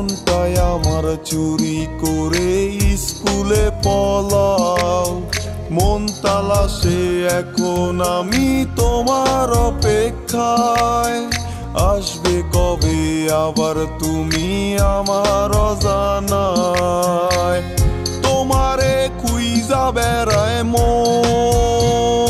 মনটাই আমার চুরি করে স্কুলে পলাও। মন তালাশে এখন আমি তোমার অপেক্ষায়। আসবে কবে আবার তুমি আমার অজানায়। তোমারে খুইজা বেড়ায় মন।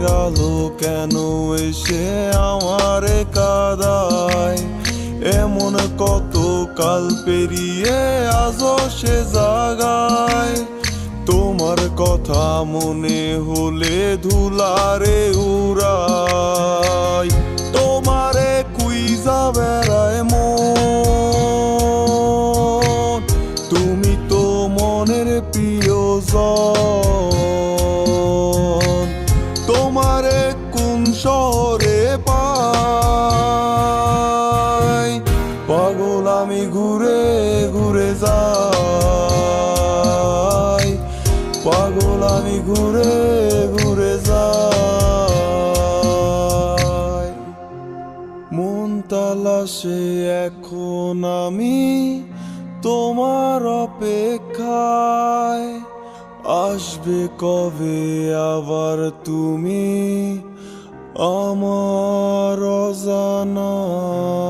ভোরের আলো কেন এসে আমার কাদায়? এমন কত কাল পেরিয়ে আজ সে জাগায়? তোমার কথা মনে হলে ধুলারে উড়াই পাগল আমি ঘুরে ঘুরে যাই। মন তালাশে এখন আমি তোমার অপেক্ষায়। আসবে কবে আবার তুমি আমার অজানায়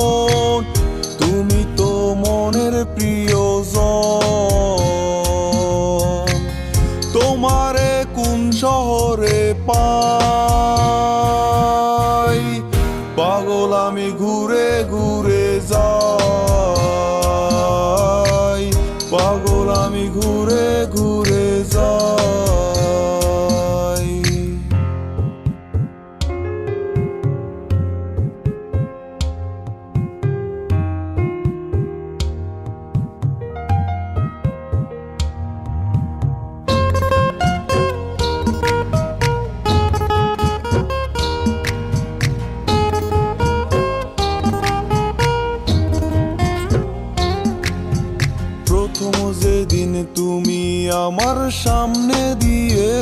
पार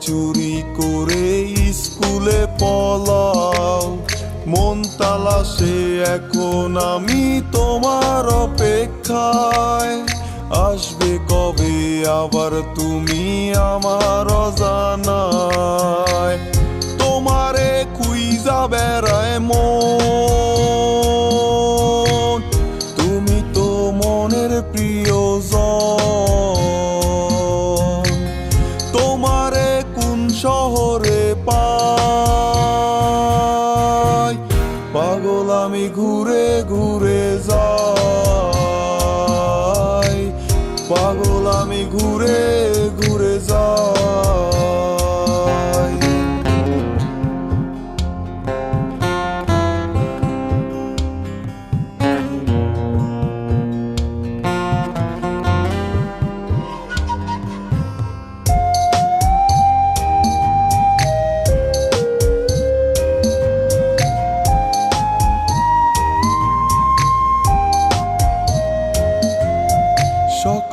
চুরি করে স্কুলে পলাও। মন তালাশে এখন আমি তোমার অপেক্ষায়। আসবে কবে আবার তুমি আমার অজানায়। তোমারে কুইজা বেড়ায় মন আমি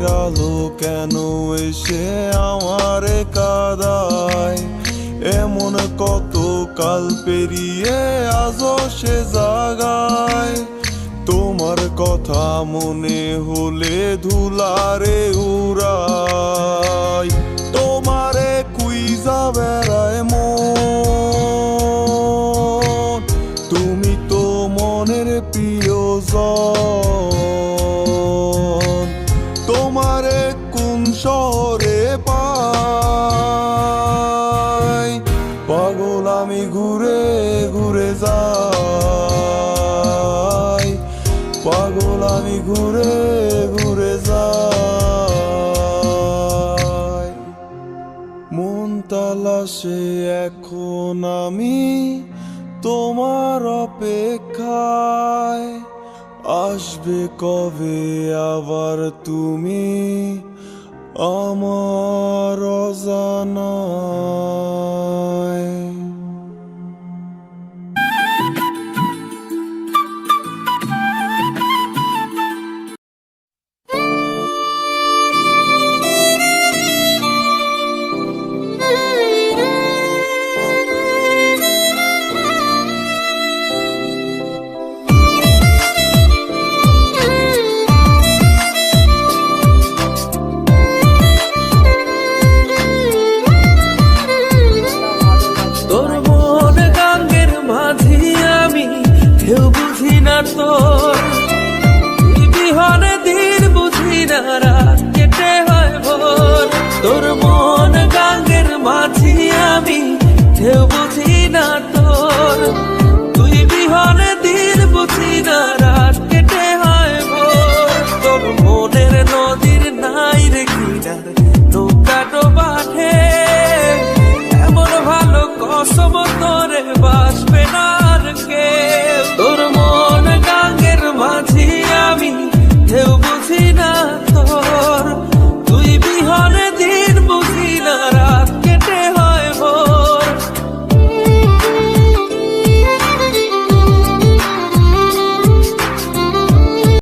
ভোরের আলো কেন এসে আমার কাদায়? এমন কত কাল পেরিয়ে আজও সে জাগায়? তোমার কথা মনে হলে ধুলারে উড়াই তোমারে কুই বেড়ায়। তালাশে এখন আমি তোমার অপেক্ষায়। আসবে কবে আবার তুমি আমার অজানা?